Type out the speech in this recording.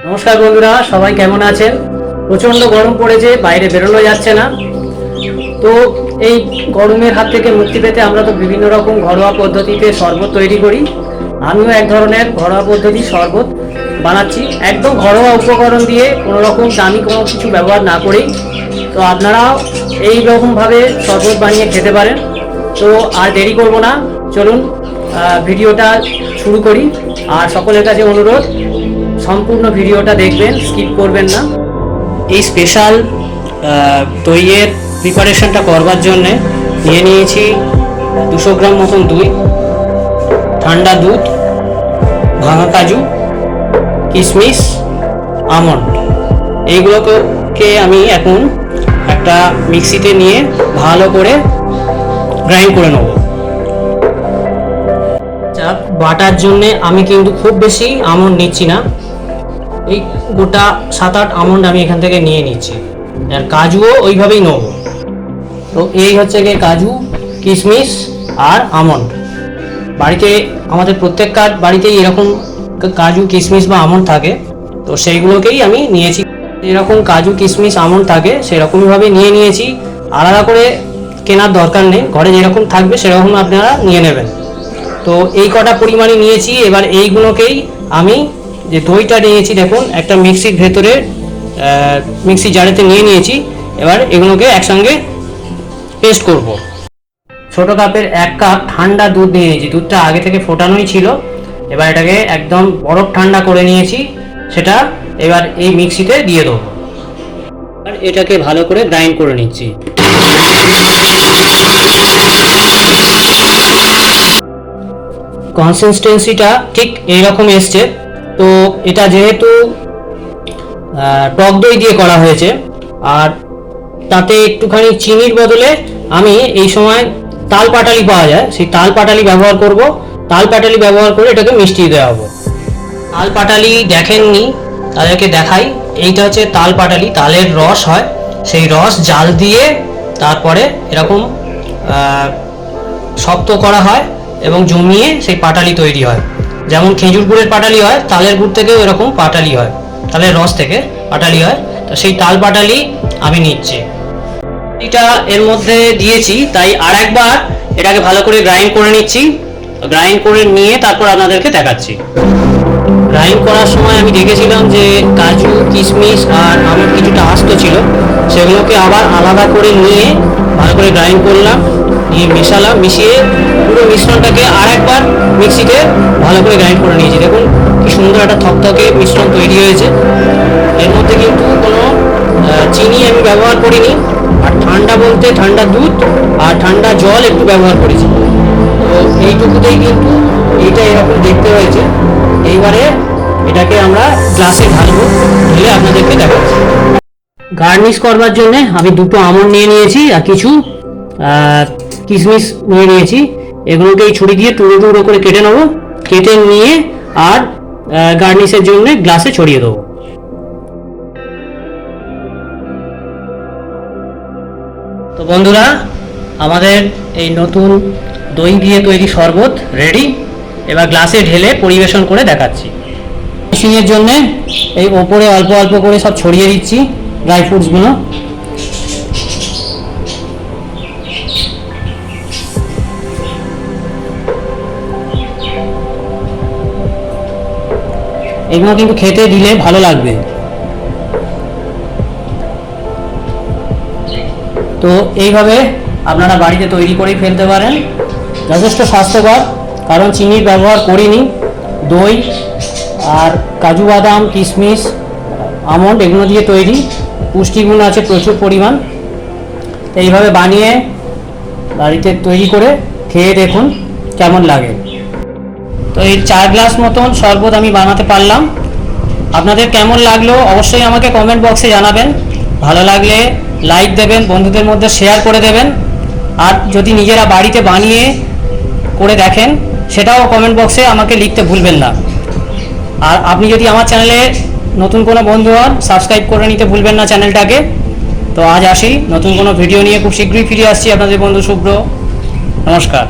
নমস্কার বন্ধুরা, সবাই কেমন আছেন? প্রচণ্ড গরম পড়েছে, বাইরে বেরোনো যাচ্ছে না। তো এই গরমের হাত থেকে মুক্তি পেতে আমরা তো বিভিন্ন রকম ঘরোয়া পদ্ধতিতে শরবত তৈরি করি। আমিও এক ধরনের ঘরোয়া পদ্ধতি শরবত বানাচ্ছি। একদম ঘরোয়া উপকরণ দিয়ে কোনো রকম দামি কোনো কিছু ব্যবহার না করেই। তো আপনারাও এই রকমভাবে শরবত বানিয়ে খেতে পারেন। তো আর দেরি করব না। চলুন ভিডিওটা শুরু করি। আর সকলের কাছে অনুরোধ সম্পূর্ণ ভিডিওটা দেখবেন স্কিপ করবেন না। এই স্পেশাল দইয়ের প্রিপারেশনটা করবার জন্যে নিয়ে নিয়েছি দুশো গ্রাম মতন দই, ঠান্ডা দুধ ভাঙা কাজু, কিশমিশ, আমন্ড। এইগুলোকে আমি এখন একটা মিক্সিতে নিয়ে ভালো করে গ্রাইন্ড করে নেব। চা বাটার জন্যে আমি কিন্তু খুব বেশি আমন্ড নিচ্ছি না। এই গোটা সাত আট আমন্ড আমি এখান থেকে নিয়ে নিচ্ছি। আর কাজুও ওইভাবেই নেব। তো এই হচ্ছে গিয়ে কাজু কিশমিশ আর আমন্ড। বাড়িতে, আমাদের প্রত্যেককার বাড়িতেই এরকম কাজু কিশমিশ বা আমন্ড থাকে। তো সেইগুলোকেই আমি নিয়েছি। যেরকম কাজু কিশমিশ আমন্ড থাকে সেরকমভাবে নিয়ে নিয়েছি। আলাদা করে কেনার দরকার নেই। ঘরে যেরকম থাকবে, সেরকম আপনারা নিয়ে নেবেন। তো এই কটা পরিমাণে নিয়েছি। এবার এইগুলোকেই আমি যে দইটা নিয়েছি, দেখুন, একটা মিক্সির ভেতরে মিক্সি জারেতে নিয়ে নিয়েছি। এবার এগুলোকে একসঙ্গে পেস্ট করব। ছোট কাপের এক কাপ ঠান্ডা দুধ নিয়ে নিয়েছি। দুধটা আগে থেকে ফোটানোই ছিল। এবার এটাকে একদম বরফ ঠান্ডা করে নিয়েছি। সেটা এবার এই মিক্সিতে দিয়ে দেবো। আর এটাকে ভালো করে গ্রাইন্ড করে নিচ্ছি। কনসিস্টেন্সিটা ঠিক এইরকম এসছে। তো এটা যেহেতু টক দই দিয়ে করা হয়েছে, আর তাতে একটুখানি চিনির বদলে আমি এই সময় তাল পাটালি পাওয়া যায়। সেই তাল পাটালি ব্যবহার করব। তাল পাটালি ব্যবহার করে এটাকে মিষ্টিয়ে দেওয়া হবে। তাল পাটালি দেখেননি, তাদেরকে দেখাই। এইটা হচ্ছে তাল পাটালি, তালের রস হয়। সেই রস জাল দিয়ে তারপরে এরকম শক্ত করা হয় এবং জমিয়ে সেই পাটালি তৈরি হয়। যেমন খেজুর গুড়ের পাটালি হয়, তালের গুড় থেকেও এরকম পাটালি হয়। তালের রস থেকে পাটালি হয়। তো সেই তাল পাটালি আমি নিচ্ছি। এটা এর মধ্যে দিয়েছি, তাই আর একবার এটাকে ভালো করে গ্রাইন্ড করে নিচ্ছি। গ্রাইন্ড করে নিয়ে তারপর আপনাদেরকে দেখাচ্ছি। গ্রাইন্ড করার সময় আমি দেখেছিলাম যে কাজু, কিশমিশ আর আমার কিছুটা আস্ত ছিল, সেগুলোকে আবার আলাদা করে নিয়ে ভালো করে গ্রাইন্ড করলাম। নিয়ে মেশালাম, মিশিয়ে পুরো মিশ্রণটাকে আর একবার মিক্সিতে ভালো করে গ্রাইন্ড করে নিয়েছি। দেখুন, কি সুন্দর একটা থকথকে মিশ্রণ তৈরি হয়েছে। এর মধ্যে কিন্তু কোনো চিনি আমি ব্যবহার করিনি, আর ঠান্ডা বলতে ঠান্ডা দুধ আর ঠান্ডা জল একটু ব্যবহার করেছি। তো এইটুকুতেই কিন্তু এইটা এরকম দেখতে হয়েছে। এইবারে এটাকে আমরা গ্লাসে ঢালবো, ঢেলে আপনাদেরকে দেখাচ্ছি। গার্নিশ করবার জন্য আমি দুটো আমন্ড নিয়ে নিয়েছি আর কিছু কিশমিশ নিয়ে নিয়েছি। এগুলোকে এই ছুরি দিয়ে টুকরো টুকরো করে কেটে নেব। কেটে নিয়ে আর গার্নিশের জন্য গ্লাসে ছড়িয়ে দেবো। তো বন্ধুরা, আমাদের এই নতুন দই দিয়ে তৈরি শরবত রেডি এবার গ্লাসে ঢেলে পরিবেশন করে দেখাচ্ছি। ফিনিশিংয়ের জন্য এই ওপরে অল্প অল্প করে সব ছড়িয়ে দিচ্ছি ড্রাই ফ্রুটসগুলো এগুলো কিন্তু খেতে দিলে ভালো লাগবে। তো এইভাবে আপনারা বাড়িতে তৈরি করেই ফেলতে পারেন। যথেষ্ট স্বাস্থ্যকর, কারণ চিনির ব্যবহার করিনি। দই আর কাজু বাদাম, কিশমিশ, আমন্ড এগুলো দিয়ে তৈরি। পুষ্টিগুণ আছে প্রচুর পরিমাণ। এইভাবে বানিয়ে বাড়িতে তৈরি করে খেয়ে দেখুন কেমন লাগে। তো এই চার গ্লাস মতন শরবত আমি বানাতে পারলাম। আপনাদের কেমন লাগল অবশ্যই আমাকে কমেন্ট বক্সে জানাবেন। ভালো লাগলে লাইক দেবেন, বন্ধুদের মধ্যে শেয়ার করে দেবেন। আর যদি নিজেরা বাড়িতে বানিয়ে করে দেখেন, সেটাও কমেন্ট বক্সে আমাকে লিখতে ভুলবেন না। আর আপনি যদি আমার চ্যানেলে নতুন কোনো বন্ধু হন সাবস্ক্রাইব করে নিতে ভুলবেন না চ্যানেলটাকে তো আজ আসি, নতুন কোনো ভিডিও নিয়ে খুব শীঘ্রই ফিরে আসছি আপনাদের বন্ধু শুভ্র নমস্কার।